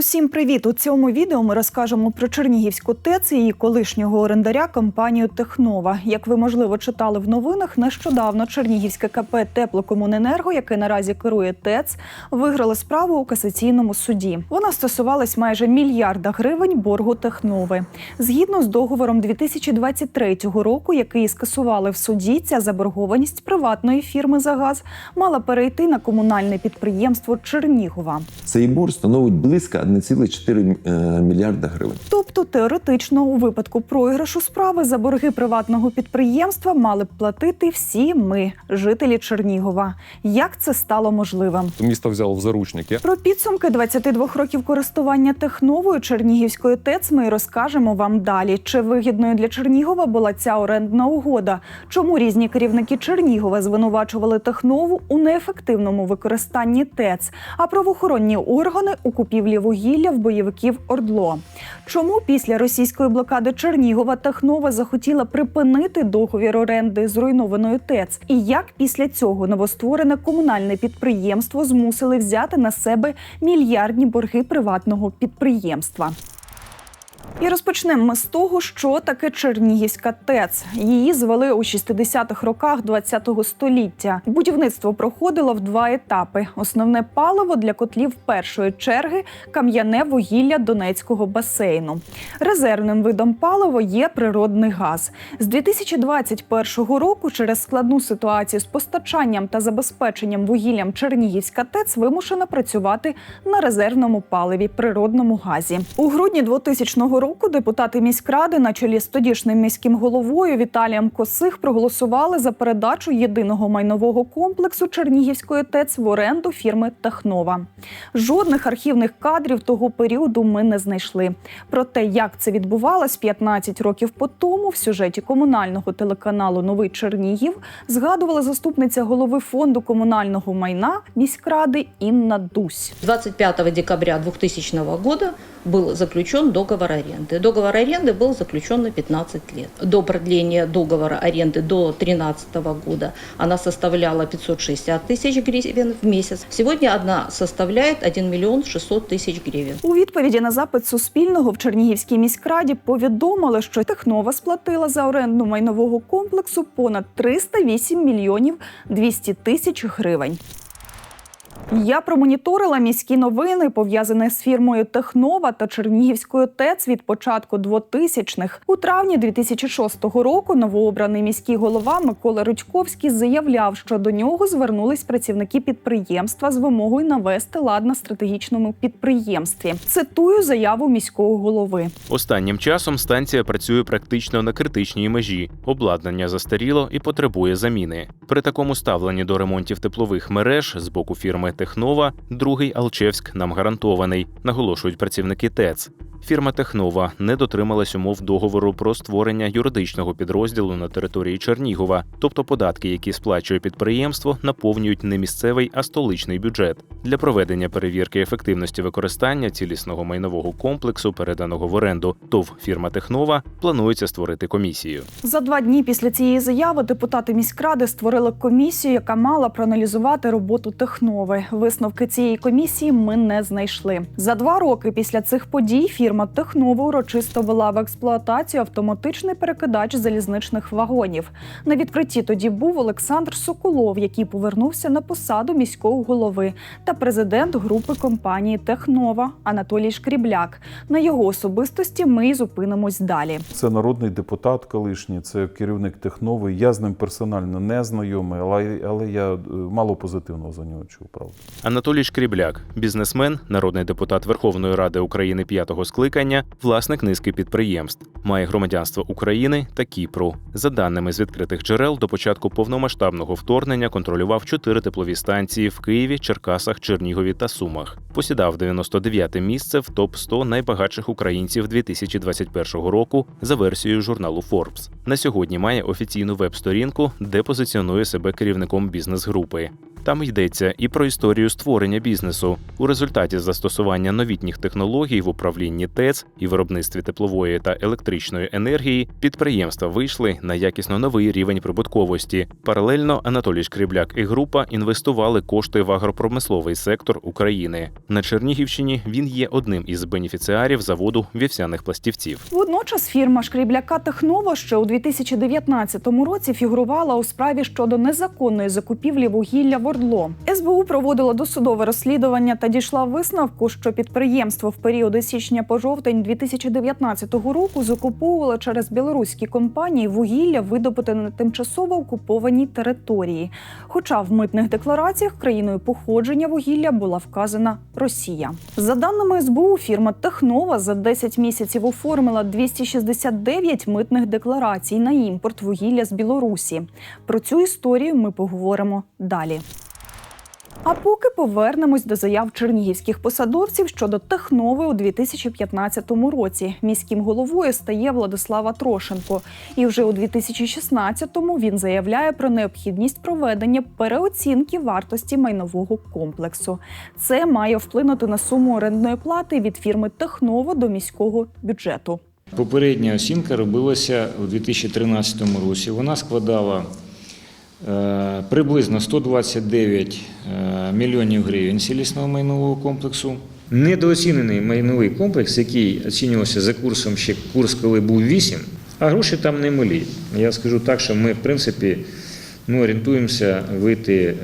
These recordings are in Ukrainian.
Усім привіт! У цьому відео ми розкажемо про Чернігівську ТЕЦ і її колишнього орендаря компанію Технова. Як ви можливо читали в новинах, нещодавно Чернігівське КП Теплокомуненерго, яке наразі керує ТЕЦ, виграло справу у касаційному суді. Вона стосувалась майже мільярда гривень боргу Технови. Згідно з договором 2023 року, який скасували в суді, ця заборгованість приватної фірми за газ мала перейти на комунальне підприємство Чернігова. Цей борг становить близько 1,4 е, мільярда гривень. Тобто теоретично у випадку програшу справи за борги приватного підприємства мали б платити всі ми, жителі Чернігова. Як це стало можливим? Місто взяло в заручники. Про підсумки 22 років користування техновою Чернігівської ТЕЦ ми розкажемо вам далі. Чи вигідною для Чернігова була ця орендна угода? Чому різні керівники Чернігова звинувачували технову у неефективному використанні ТЕЦ, а правоохоронні органи у купівлі вугілля в бойовиків Ордло? Чому після російської блокади Чернігова Технова захотіла припинити договір оренди зруйнованої ТЕЦ? І як після цього новостворене комунальне підприємство змусили взяти на себе мільярдні борги приватного підприємства? І розпочнемо ми з того, що таке Чернігівська ТЕЦ. Її звели у 60-х роках ХХ століття. Будівництво проходило в два етапи: основне паливо для котлів першої черги кам'яне вугілля Донецького басейну. Резервним видом палива є природний газ. З 2021 року через складну ситуацію з постачанням та забезпеченням вугіллям Чернігівська ТЕЦ вимушена працювати на резервному паливі природному газі. У грудні 2000 року депутати міськради на чолі з тодішнім міським головою Віталієм Косих проголосували за передачу єдиного майнового комплексу Чернігівської ТЕЦ в оренду фірми Технова. Жодних архівних кадрів того періоду ми не знайшли. Про те, як це відбувалось 15 років по тому, в сюжеті комунального телеканалу Новий Чернігів згадувала заступниця голови фонду комунального майна міськради Інна Дусь. 25 декабря 2000 года был заключен договор аренды Договор аренды был заключен на 15 лет. До продления договора аренды до 2013 года она составляла 560 тысяч гривен в месяц. Сегодня она составляет 1 миллион 600 тысяч гривен. У відповіді на запит Суспільного в Чернігівській міськраді повідомили, що Технова сплатила за оренду майнового комплексу понад 308 мільйонів 200 тисяч гривень. Я промоніторила міські новини, пов'язані з фірмою Технова та Чернігівською ТЕЦ від початку 2000-х. У травні 2006 року новообраний міський голова Микола Рудьковський заявляв, що до нього звернулись працівники підприємства з вимогою навести лад на стратегічному підприємстві. Цитую заяву міського голови. Останнім часом станція працює практично на критичній межі. Обладнання застаріло і потребує заміни. При такому ставленні до ремонтів теплових мереж з боку фірми Технова другий Алчевськ нам гарантований, наголошують працівники ТЕЦ. Фірма Технова не дотрималась умов договору про створення юридичного підрозділу на території Чернігова, тобто податки, які сплачує підприємство, наповнюють не місцевий, а столичний бюджет. Для проведення перевірки ефективності використання цілісного майнового комплексу, переданого в оренду ТОВ фірма Технова, планується створити комісію. За два дні після цієї заяви депутати міськради створили комісію, яка мала проаналізувати роботу Технови. Висновки цієї комісії ми не знайшли. За два роки після цих подій фірма Технова урочисто вела в експлуатацію автоматичний перекидач залізничних вагонів. На відкритті тоді був Олександр Соколов, який повернувся на посаду міського голови, та президент групи компанії Технова Анатолій Шкрібляк. На його особистості ми й зупинимось далі. Це народний депутат колишній, це керівник Технови. Я з ним персонально не знайомий, але, але я е, мало позитивного за нього чув, правда. Анатолій Шкрібляк, бізнесмен, народний депутат Верховної Ради України п'ятого скликання, власник низки підприємств, має громадянство України та Кіпру. За даними з відкритих джерел, до початку повномасштабного вторгнення контролював чотири теплові станції в Києві, Черкасах, Чернігові та Сумах. Посідав 99-те місце в топ 100 найбагатших українців 2021 року за версією журналу Forbes. На сьогодні має офіційну веб-сторінку, де позиціонує себе керівником бізнес-групи. Там йдеться і про історію створення бізнесу. У результаті застосування новітніх технологій в управлінні ТЕЦ і виробництві теплової та електричної енергії підприємства вийшли на якісно новий рівень прибутковості. Паралельно Анатолій Шкрібляк і група інвестували кошти в агропромисловий сектор України. На Чернігівщині він є одним із бенефіціарів заводу вівсяних пластівців. Водночас фірма Шкрібляка Технова ще у 2019 році фігурувала у справі щодо незаконної закупівлі вугілля в Ордло. СБУ проводила досудове розслідування та дійшла висновку, що підприємство в періоди січня по жовтень 2019 року закуповувало через білоруські компанії вугілля, видобуте на тимчасово окупованій території. Хоча в митних деклараціях країною походження вугілля була вказана Росія. За даними СБУ, фірма Технова за 10 місяців оформила 269 митних декларацій на імпорт вугілля з Білорусі. Про цю історію ми поговоримо далі. А поки повернемось до заяв чернігівських посадовців щодо Технови у 2015 році. Міським головою стає Владислава Трошенко. І вже у 2016-му він заявляє про необхідність проведення переоцінки вартості майнового комплексу. Це має вплинути на суму орендної плати від фірми Технова до міського бюджету. Попередня оцінка робилася у 2013 році. Вона складала приблизно 129 е, мільйонів гривень цілісного майнового комплексу. Недооцінений майновий комплекс, який оцінювався за курсом ще курс, коли був 8, а гроші там не малі. Я скажу так, що ми, в принципі, ну, орієнтуємося вийти, е,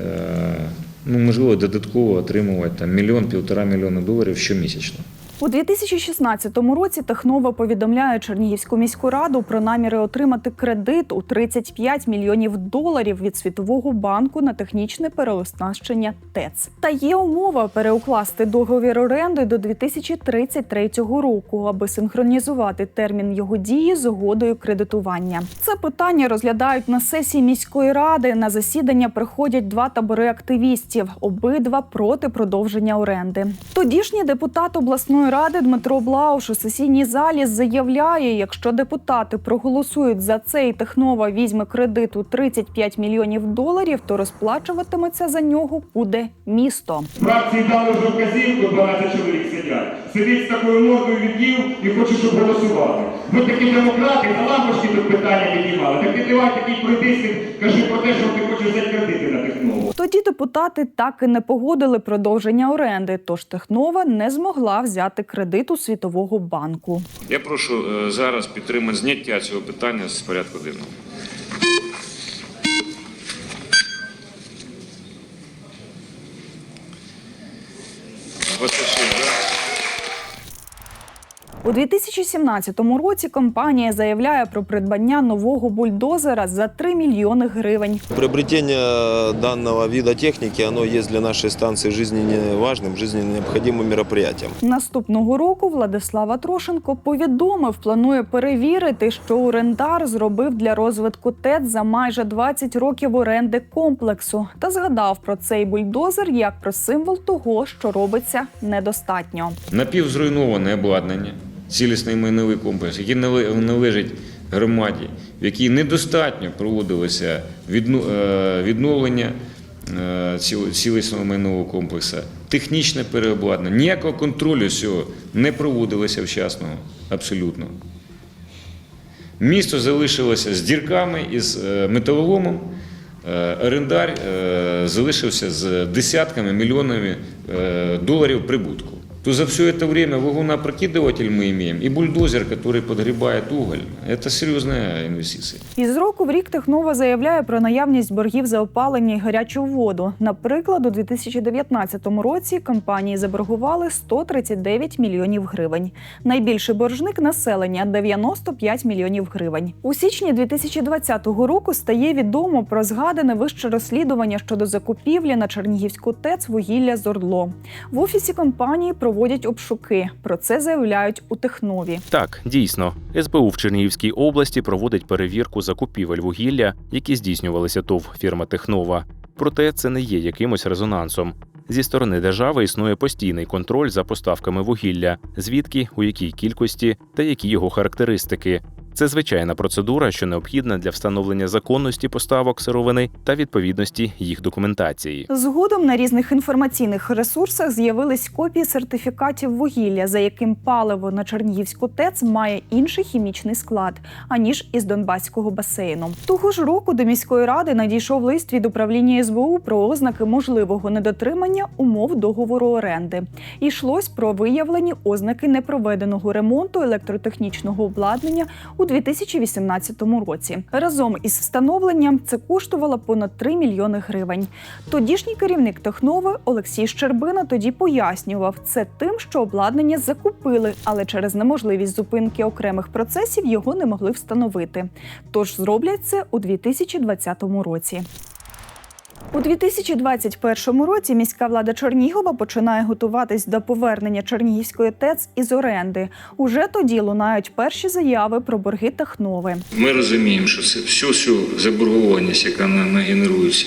ну, можливо, додатково отримувати там, мільйон-півтора мільйона доларів щомісячно. У 2016 році Технова повідомляє Чернігівську міську раду про наміри отримати кредит у 35 мільйонів доларів від Світового банку на технічне переоснащення ТЕЦ. Та є умова переукласти договір оренди до 2033 року, аби синхронізувати термін його дії з угодою кредитування. Це питання розглядають на сесії міської ради. На засідання приходять два табори активістів, обидва проти продовження оренди. Тодішній депутат обласної ради Дмитро Блауш у сесійній залі заявляє, якщо депутати проголосують за це і Технова візьме кредит у 35 мільйонів доларів, то розплачуватиметься за нього буде місто. Фракції дали вже вказівку, 12 чоловік сидять. Сидить з такою мордою відділ і хоче, щоб голосувати. Ви такі демократи, за лампочки тут питання піднімали. Так ти давай такий пройдися, кажи про те, що ти хочеш взяти кредити на технологію. Тоді депутати так і не погодили продовження оренди, тож Технова не змогла взяти кредит у Світового банку. Я прошу е, зараз підтримати зняття цього питання з порядку денного. Васильчук, да? У 2017 році компанія заявляє про придбання нового бульдозера за 3 мільйони гривень. Приобретение данного вида техники, оно есть для нашей станции жизненно важным, жизненно необходимым мероприятием. Наступного року Владислава Трошенко повідомив, планує перевірити, що орендар зробив для розвитку ТЕЦ за майже 20 років оренди комплексу, та згадав про цей бульдозер як про символ того, що робиться недостатньо. Напівзруйноване обладнання, цілісний майновий комплекс, який належить громаді, в якій недостатньо проводилося е, відновлення е, цілісного майнового комплексу, технічне переобладнання. Ніякого контролю цього не проводилося вчасно, абсолютно. Місто залишилося з дірками і з е, металоломом. Орендар залишився з десятками мільйонами доларів прибутку То за все это время вагонопрокидыватель мы имеем и бульдозер, который подгребает уголь. Это серьезная инвестиция. Із року в рік Технова заявляє про наявність боргів за опалення і гарячу воду. Наприклад, у 2019 році компанії заборгували 139 мільйонів гривень. Найбільший боржник населення 95 мільйонів гривень. У січні 2020 року стає відомо про згадане вище розслідування щодо закупівлі на Чернігівську ТЕЦ вугілля з Ордло. В офісі компанії проводять обшуки. Про це заявляють у Технові. Так, дійсно, СБУ в Чернігівській області проводить перевірку закупівель вугілля, які здійснювалися ТОВ фірма Технова. Проте це не є якимось резонансом. Зі сторони держави існує постійний контроль за поставками вугілля, звідки, у якій кількості та які його характеристики. Це звичайна процедура, що необхідна для встановлення законності поставок сировини та відповідності їх документації. Згодом на різних інформаційних ресурсах з'явились копії сертифікатів вугілля, за яким паливо на Чернігівську ТЕЦ має інший хімічний склад аніж із Донбаського басейну. Того ж року до міської ради надійшов лист від управління СБУ про ознаки можливого недотримання умов договору оренди. Йшлось про виявлені ознаки непроведеного ремонту електротехнічного обладнання у 2018 році. Разом із встановленням це коштувало понад 3 мільйони гривень. Тодішній керівник Технови Олексій Щербина тоді пояснював це тим, що обладнання закупили, але через неможливість зупинки окремих процесів його не могли встановити. Тож зроблять це у 2020 році. У 2021 році міська влада Чернігова починає готуватись до повернення Чернігівської ТЕЦ із оренди. Уже тоді лунають перші заяви про борги Технови. Ми розуміємо, що всю цю заборгованість, яка на- нагенерується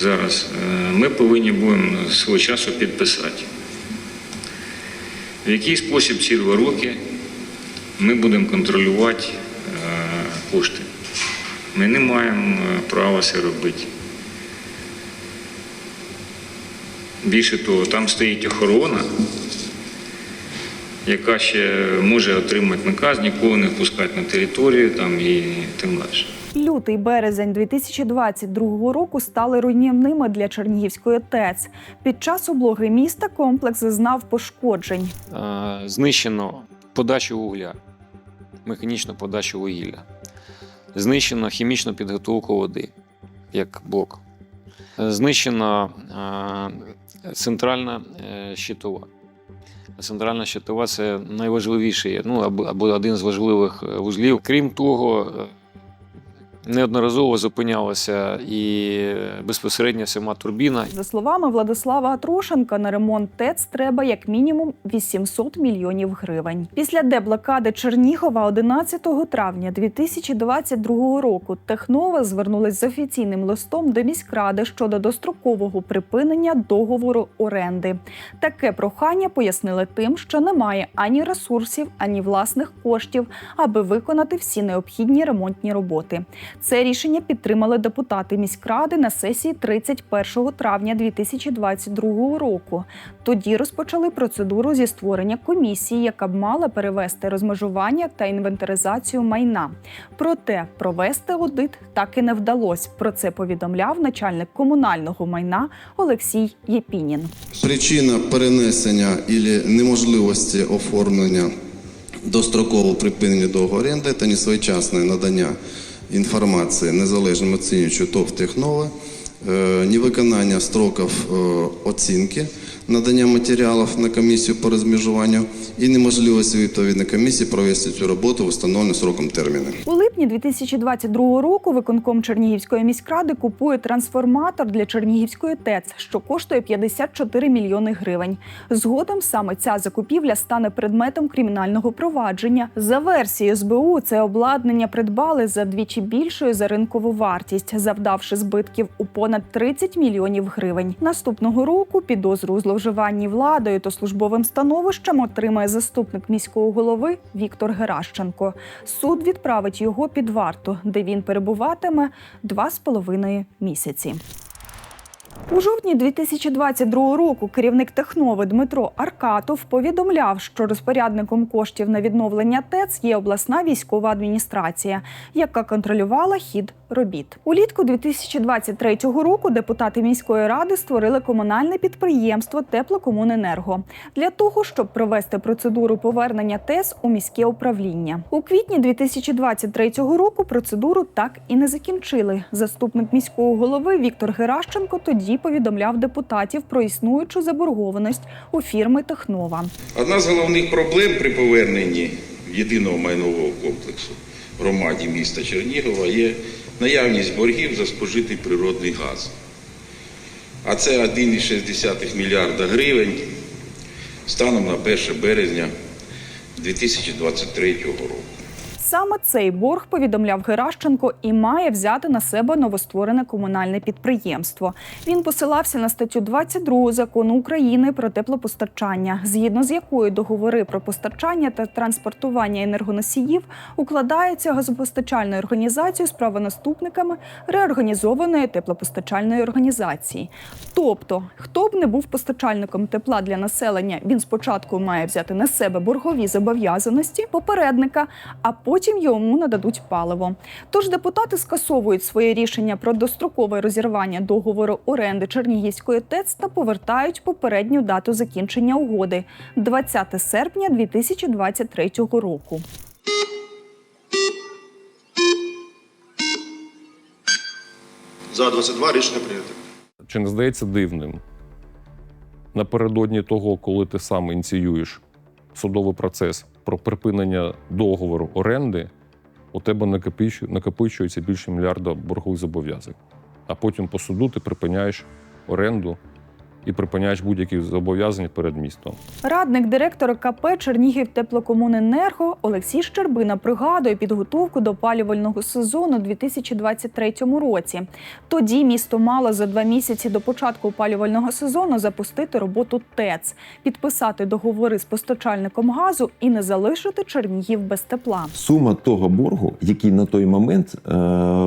зараз, е, ми повинні будемо свого часу підписати. В який спосіб ці два роки ми будемо контролювати е, кошти. Ми не маємо е, права це робити. Більше того, там стоїть охорона, яка ще може отримати наказ, нікого не впускати на територію там, і тим далі. Лютий березень 2022 року стали руйнівними для Чернігівської ТЕЦ. Під час облоги міста комплекс зазнав пошкоджень. Знищено подачу вугля, механічну подачу вугілля, знищено хімічну підготовку води як блок, знищена е, центральна е, щитова. Центральна щитова це найважливіший, ну або, один з важливих е, вузлів. Крім того, е, неодноразово зупинялася і безпосередньо сама турбіна, За словами Владислава Атрошенка, на ремонт ТЕЦ треба як мінімум 800 мільйонів гривень. Після деблокади Чернігова 11 травня 2022 року Технова звернулась з офіційним листом до міськради щодо дострокового припинення договору оренди. Таке прохання пояснили тим, що немає ані ресурсів, ані власних коштів, аби виконати всі необхідні ремонтні роботи. Це рішення підтримали депутати міськради на сесії 31 травня 2022 року. Тоді розпочали процедуру зі створення комісії, яка б мала перевести розмежування та інвентаризацію майна. Проте провести аудит так і не вдалося. Про це повідомляв начальник комунального майна Олексій Єпінін. Причина перенесення і неможливості оформлення дострокового припинення договору оренди та несвоєчасне надання інформації незалежним оцінюючим ТОВ «Технова», е, невиконання строків е, оцінки надання матеріалів на комісію по розмежуванню і неможливості відповідної комісії провести цю роботу в встановлений сроком терміни. У липні 2022 року виконком Чернігівської міськради купує трансформатор для Чернігівської ТЕЦ, що коштує 54 мільйони гривень. Згодом саме ця закупівля стане предметом кримінального провадження. За версією СБУ, це обладнання придбали за вдвічі більшою за ринкову вартість, завдавши збитків у понад 30 мільйонів гривень. Наступного року підозру у владою та службовим становищем отримає заступник міського голови Віктор Геращенко. Суд відправить його під варту, де він перебуватиме два з половиною місяці. У жовтні 2022 року керівник Технови Дмитро Аркатов повідомляв, що розпорядником коштів на відновлення ТЕЦ є обласна військова адміністрація, яка контролювала хід робіт. Улітку 2023 року депутати міської ради створили комунальне підприємство Теплокомуненерго для того, щоб провести процедуру повернення ТЕС у міське управління. У квітні 2023 року процедуру так і не закінчили. Заступник міського голови Віктор Геращенко тоді повідомляв депутатів про існуючу заборгованість у фірми Технова. Одна з головних проблем при поверненні єдиного майнового комплексу громаді міста Чернігова є наявність боргів за спожитий природний газ. А це 1,6 мільярда гривень станом на 1 березня 2023 року. Саме цей борг повідомляв Геращенко і має взяти на себе новостворене комунальне підприємство. Він посилався на статтю 22 закону України про теплопостачання, згідно з якою договори про постачання та транспортування енергоносіїв укладаються газопостачальною організацією з правонаступниками реорганізованої теплопостачальної організації. Тобто, хто б не був постачальником тепла для населення, він спочатку має взяти на себе боргові зобов'язаності попередника, а потім йому нададуть паливо. Тож депутати скасовують своє рішення про дострокове розірвання договору оренди Чернігівської ТЕЦ та повертають попередню дату закінчення угоди 20 серпня 2023 року. За 22 рішення прийнято. Чи не здається дивним напередодні того, коли ти сам ініціюєш судовий процес про припинення договору оренди, у тебе накопичу- накопичується більше мільярда боргових зобов'язань. А потім по суду ти припиняєш оренду і припиняєш будь-які зобов'язання перед містом. Радник директора КП Чернігів Теплокомуненерго Олексій Щербина пригадує підготовку до опалювального сезону у 2023 році. Тоді місто мало за два місяці до початку опалювального сезону запустити роботу ТЕЦ, підписати договори з постачальником газу і не залишити Чернігів без тепла. Сума того боргу, який на той момент е,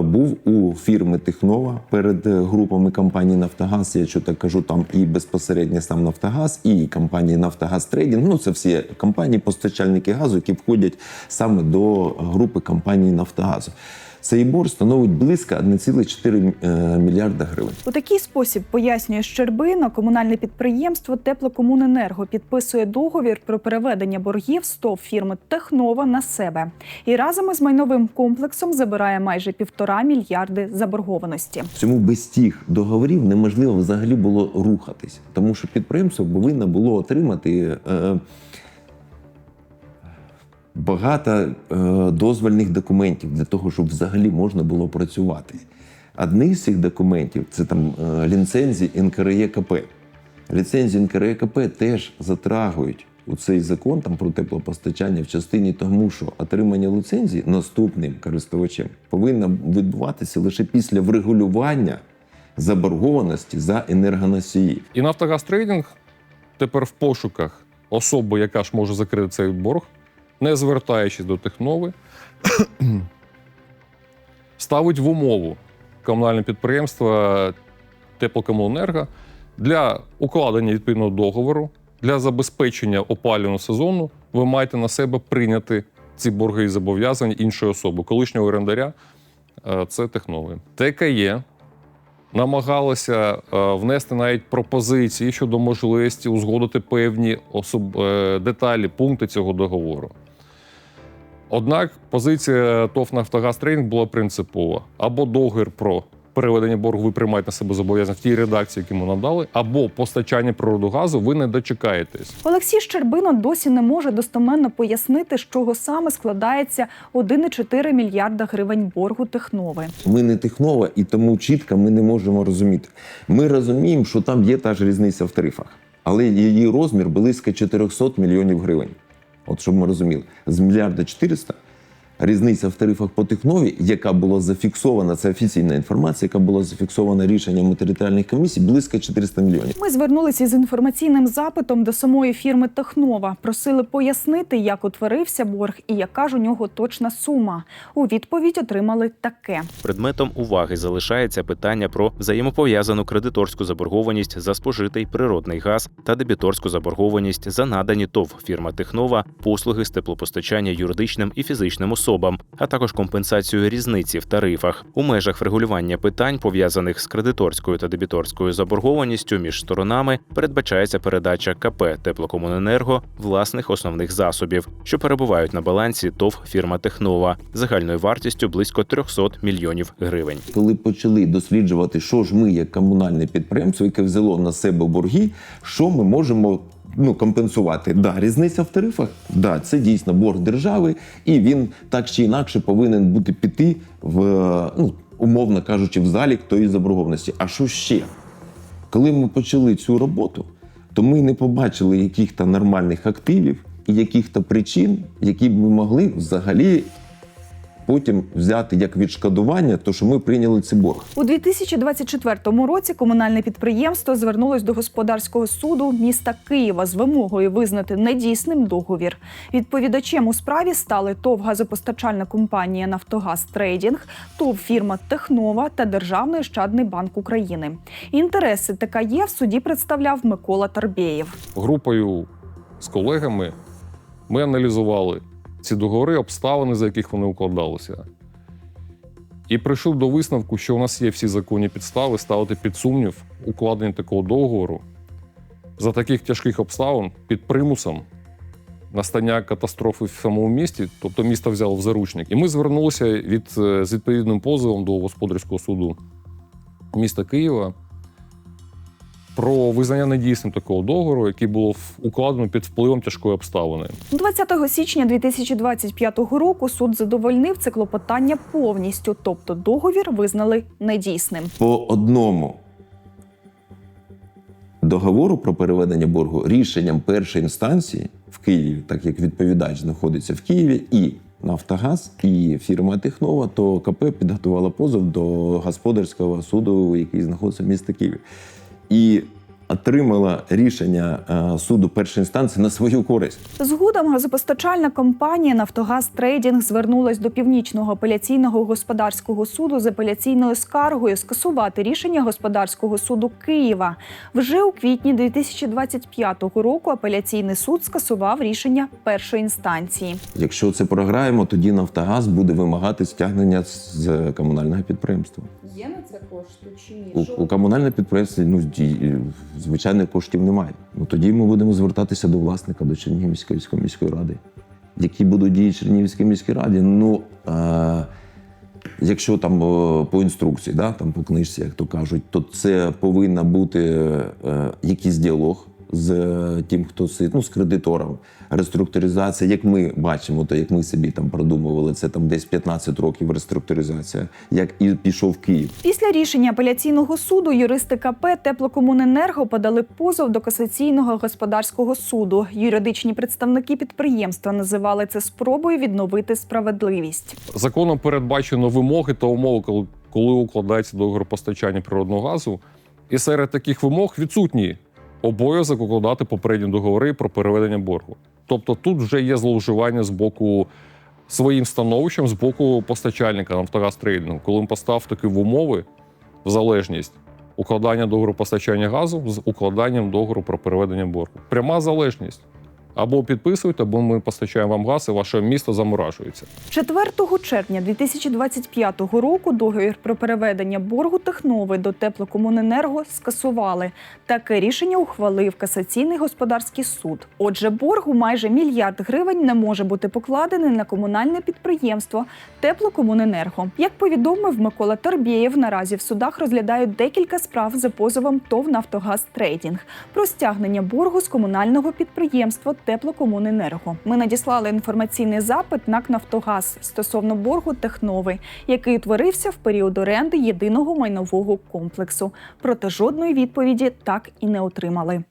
був у фірми Технова перед е, групами компанії Нафтогаз, я що так кажу, там і безпосередньо сам Нафтогаз, і компанії Нафтогаз Трейдинг. Ну це всі компанії, постачальники газу, які входять саме до групи компанії Нафтогазу. Цей борг становить близько 1,4 е, мільярда гривень. У такий спосіб пояснює Щербина, комунальне підприємство Теплокомуненерго підписує договір про переведення боргів з ТОВ фірми Технова на себе і разом із майновим комплексом забирає майже півтора мільярди заборгованості. Цьому без тих договорів неможливо взагалі було рухатись, тому що підприємство повинно було отримати е, багато е, дозвольних документів для того, щоб взагалі можна було працювати. Одний з цих документів це там е, ліцензії НКРЕКП. Ліцензії НКРЕКП теж затрагують у цей закон там про теплопостачання в частині тому, що отримання ліцензії наступним користувачем повинно відбуватися лише після врегулювання заборгованості за енергоносії. І Нафтогаз Трейдинг тепер в пошуках особи, яка ж може закрити цей борг, не звертаючись до Технови, ставить в умову комунальне підприємство Теплокомуненерго для укладення відповідного договору, для забезпечення опалювального сезону ви маєте на себе прийняти ці борги і зобов'язання іншої особи, колишнього орендаря е, це Технови. ТКЄ намагалися е, внести навіть пропозиції щодо можливості узгодити певні особ... е, деталі, пункти цього договору. Однак позиція ТОВ «Нафтогаз Трейдинг» була принципова: або договір про переведення боргу ви приймаєте на себе зобов'язання в тій редакції, яку ми надали, або постачання природу газу ви не дочекаєтесь. Олексій Щербино досі не може достоменно пояснити, з чого саме складається 1,4 мільярда гривень боргу Технови. Ми не технова, і тому чітко ми не можемо розуміти. Ми розуміємо, що там є та ж різниця в тарифах, але її розмір близько 400 мільйонів гривень. От щоб ми розуміли, з мільярда 400 різниця в тарифах по технові, яка була зафіксована, це офіційна інформація, яка була зафіксована рішеннями територіальних комісій, близько 400 мільйонів. Ми звернулися з інформаційним запитом до самої фірми Технова. Просили пояснити, як утворився борг і яка ж у нього точна сума. У відповідь отримали таке. Предметом уваги залишається питання про взаємопов'язану кредиторську заборгованість за спожитий природний газ та дебіторську заборгованість за надані ТОВ фірма Технова послуги з теплопостачання юридичним і фізичним особам, а також компенсацію різниці в тарифах у межах врегулювання питань, пов'язаних з кредиторською та дебіторською заборгованістю між сторонами, передбачається передача КП Теплокомуненерго власних основних засобів, що перебувають на балансі ТОВ фірма Технова загальною вартістю близько 300 мільйонів гривень. Коли почали досліджувати, що ж ми, як комунальне підприємство, яке взяло на себе борги, що ми можемо ну, компенсувати. Да, різниця в тарифах, да, це дійсно борг держави, і він так чи інакше повинен бути піти в, ну, умовно кажучи, в залік тої заборгованості. А що ще? Коли ми почали цю роботу, то ми не побачили яких-то нормальних активів і яких-то причин, які б ми могли взагалі потім взяти як відшкодування, то що ми прийняли цей борг. У 2024 році комунальне підприємство звернулось до господарського суду міста Києва з вимогою визнати недійсним договір. Відповідачем у справі стали ТОВ газопостачальна компанія Нафтогаз Трейдінг, ТОВ фірма Технова та Державний ощадний банк України. Інтереси ТКЄ в суді представляв Микола Тарбєєв. Групою з колегами ми аналізували ці договори, обставини, за яких вони укладалися. І прийшов до висновку, що у нас є всі законні підстави ставити під сумнів укладення такого договору за таких тяжких обставин під примусом настання катастрофи в самому місті, тобто місто взяло в заручник. І ми звернулися від, е, з відповідним позовом до господарського суду міста Києва про визнання недійсним такого договору, який було в- укладено під впливом тяжкої обставини. 20 січня 2025 року суд задовольнив це клопотання повністю, тобто договір визнали недійсним. По одному договору про переведення боргу рішенням першої інстанції в Києві, так як відповідач знаходиться в Києві, і Нафтогаз, і фірма Технова, то КП підготувала позов до господарського суду, який знаходиться в місті Києві. І отримала рішення е, суду першої інстанції на свою користь. Згодом газопостачальна компанія Нафтогаз Трейдінг звернулась до північного апеляційного господарського суду з апеляційною скаргою скасувати рішення господарського суду Києва. Вже у квітні 2025 року апеляційний суд скасував рішення першої інстанції. Якщо це програємо, тоді Нафтогаз буде вимагати стягнення з комунального підприємства. Є на це кошти чи У, у комунальне підприємство ну, ді- звичайно коштів немає. Ну тоді ми будемо звертатися до власника, до Чернігівської міської міської ради. Які будуть дії Чернігівської міській раді? Ну е, якщо там е, по інструкції, да, там по книжці, як то кажуть, то це повинна бути е, якийсь діалог з е, тим, хто сидить, ну, з кредитором. Реструктуризація, як ми бачимо, то як ми собі там продумували, це там десь 15 років реструктуризація, як і пішов Київ. Після рішення апеляційного суду юристи КП Теплокомуненерго подали позов до касаційного господарського суду. Юридичні представники підприємства називали це спробою відновити справедливість. Законом передбачено вимоги та умови, коли, коли укладається договір постачання природного газу. І серед таких вимог відсутні обов'язок укладати попередні договори про переведення боргу. Тобто тут вже є зловживання з боку своїм становищем, з боку постачальника Нафтогаз Трейдингу, коли він постав такі в умови в залежність укладання договору постачання газу з укладанням договору про переведення боргу. Пряма залежність. Або підписуєте, або ми постачаємо вам газ, і ваше місто заморажується. 4 червня 2025 року договір про переведення боргу Технови до Теплокомуненерго скасували. Таке рішення ухвалив касаційний господарський суд. Отже, борг у майже мільярд гривень не може бути покладений на комунальне підприємство Теплокомуненерго. Як повідомив Микола Тарбєєв, наразі в судах розглядають декілька справ за позовом ТОВ «Нафтогаз Трейдінг» про стягнення боргу з комунального підприємства Теплокомуненерго. Ми надіслали інформаційний запит НАК «Нафтогаз» стосовно боргу Технови, який утворився в період оренди єдиного майнового комплексу. Проте жодної відповіді так і не отримали.